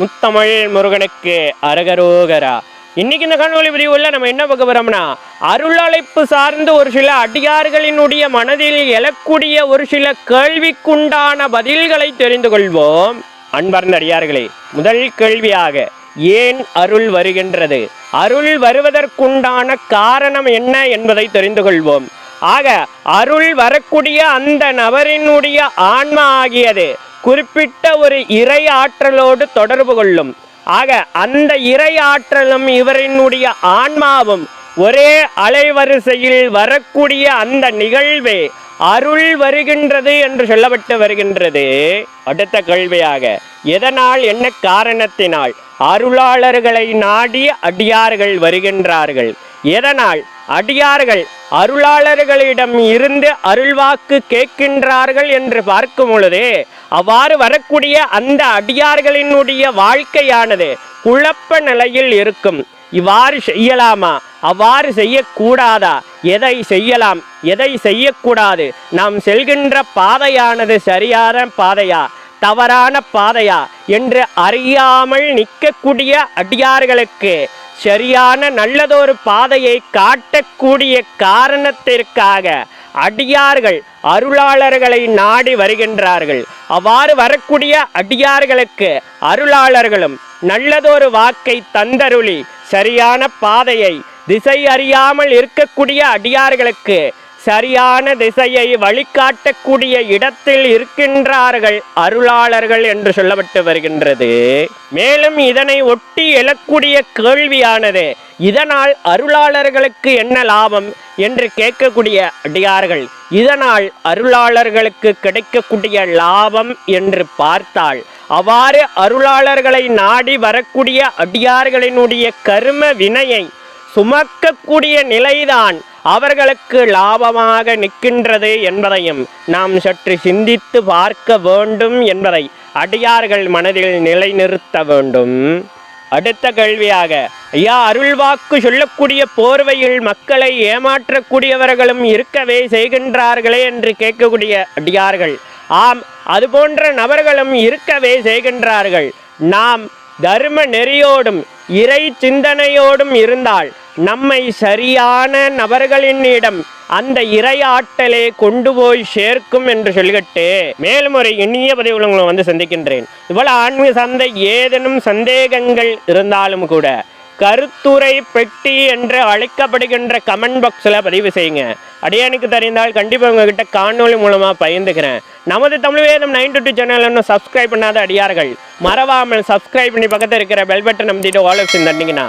முத்தமிழ் முருகனுக்கு அரகரோகரா. இன்னைக்கு இந்த காணொலி பிரிவுல நம்ம என்ன பார்க்க போறோம்னா அருளழைப்பு சார்ந்து ஒரு சில அடியார்களினுடைய மனதில் எழக்கூடிய ஒரு சில கேள்விக்குண்டான பதில்களை தெரிந்து கொள்வோம். அன்பார்ந்த அடியார்களே முதல் கேள்வியாக ஏன் அருள் வருகின்றது? அருள் வருவதற்குண்டான காரணம் என்ன என்பதை தெரிந்து கொள்வோம். ஆக அருள் வரக்கூடிய அந்த நபரினுடைய ஆன்மா ஆகியது குறிப்பிட்ட ஒரு இறை ஆற்றலோடு தொடர்பு கொள்ளும். ஆக அந்த இறை ஆற்றலும் இவரினுடைய ஆன்மாவும் ஒரே அலைவரிசையில் வரக்கூடிய அந்த நிகழ்வே அருள் வருகின்றது என்று சொல்லப்பட்டு வருகின்றது. அடுத்த கேள்வியாக எதனால் என்ன காரணத்தினால் அருளாளர்களை நாடி அடியார்கள் வருகின்றார்கள்? எதனால்? அடியார்கள் அருளாளர்களிடம் இருந்து அருள்வாக்கு கேட்கின்றார்கள் என்று பார்க்கும் பொழுது அவ்வாறு வரக்கூடிய அந்த அடியார்களினுடைய வாழ்க்கையானது குழப்ப நிலையில் இருக்கும். இவ்வாறு செய்யலாமா? அவ்வாறு செய்யக்கூடாதா? எதை செய்யலாம்? எதை செய்யக்கூடாது? நாம் செல்கின்ற பாதையானது சரியான பாதையா? தவறான பாதையா? என்று அறியாமல் நிற்கக்கூடிய அடியார்களுக்கு சரியான நல்லதொரு பாதையை காட்டக்கூடிய காரணத்திற்காக அடியார்கள் அருளாளர்களை நாடி வருகின்றார்கள். அவ்வாறு வரக்கூடிய அடியார்களுக்கு அருளாளர்களும் நல்லதொரு வாக்கை தந்தருளி சரியான பாதையை திசை அறியாமல் இருக்கக்கூடிய அடியார்களுக்கு சரியான திசையை வழிகாட்டக்கூடிய இடத்தில் இருக்கின்றார்கள் அருளாளர்கள் என்று சொல்லப்பட்டு வருகின்றது. மேலும் இதனை ஒட்டி எழக்கூடிய கேள்வியானது இதனால் அருளாளர்களுக்கு என்ன லாபம் என்று கேட்கக்கூடிய அடியார்கள் இதனால் அருளாளர்களுக்கு கிடைக்கக்கூடிய லாபம் என்று பார்த்தால் அவ்வாறு அருளாளர்களை நாடி வரக்கூடிய அடியார்களினுடைய கரும வினையை சுமக்கக்கூடிய நிலைதான் அவர்களுக்கு லாபமாக நிற்கின்றது என்பதையும் நாம் சற்று சிந்தித்து பார்க்க வேண்டும் என்பதை அடியார்கள் மனதில் நிலைநிறுத்த வேண்டும். அடுத்த கேள்வியாக ஐயா அருள்வாக்கு சொல்லக்கூடிய போர்வையில் மக்களை ஏமாற்றக்கூடியவர்களும் இருக்கவே செய்கின்றார்களே என்று கேட்கக்கூடிய அடியார்கள் ஆம் அதுபோன்ற நபர்களும் இருக்கவே செய்கின்றார்கள். நாம் தர்ம நெறியோடும் இறை சிந்தனையோடும் இருந்தால் நம்மை சரியான நபர்களினிடம் அந்த இறை கொண்டு போய் சேர்க்கும் என்று சொல்லிக்கிட்டு மேலும் ஒரு இனிய பதிவுல உங்களை வந்து சந்திக்கின்றேன். இவ்வளவு ஆன்மீக சார்ந்த ஏதேனும் சந்தேகங்கள் இருந்தாலும் கூட கருத்துரை பெட்டி என்று அழைக்கப்படுகின்ற கமெண்ட் பாக்ஸில் பதிவு செய்யுங்க. அடியானுக்கு தெரிந்தால் கண்டிப்பாக உங்ககிட்ட காணொளி மூலமாக பகிர்ந்துக்கிறேன். நமது தமிழ் வேதம் நைன் டு டூ சேனல் இன்னும் சப்ஸ்கிரைப் பண்ணாத அடியார்கள் மறவாமல் சப்ஸ்கிரைப் பண்ணி பக்கத்தில் இருக்கிற பெல் பட்டன் நம்பிட்டு ஆல் தண்டிங்கன்னா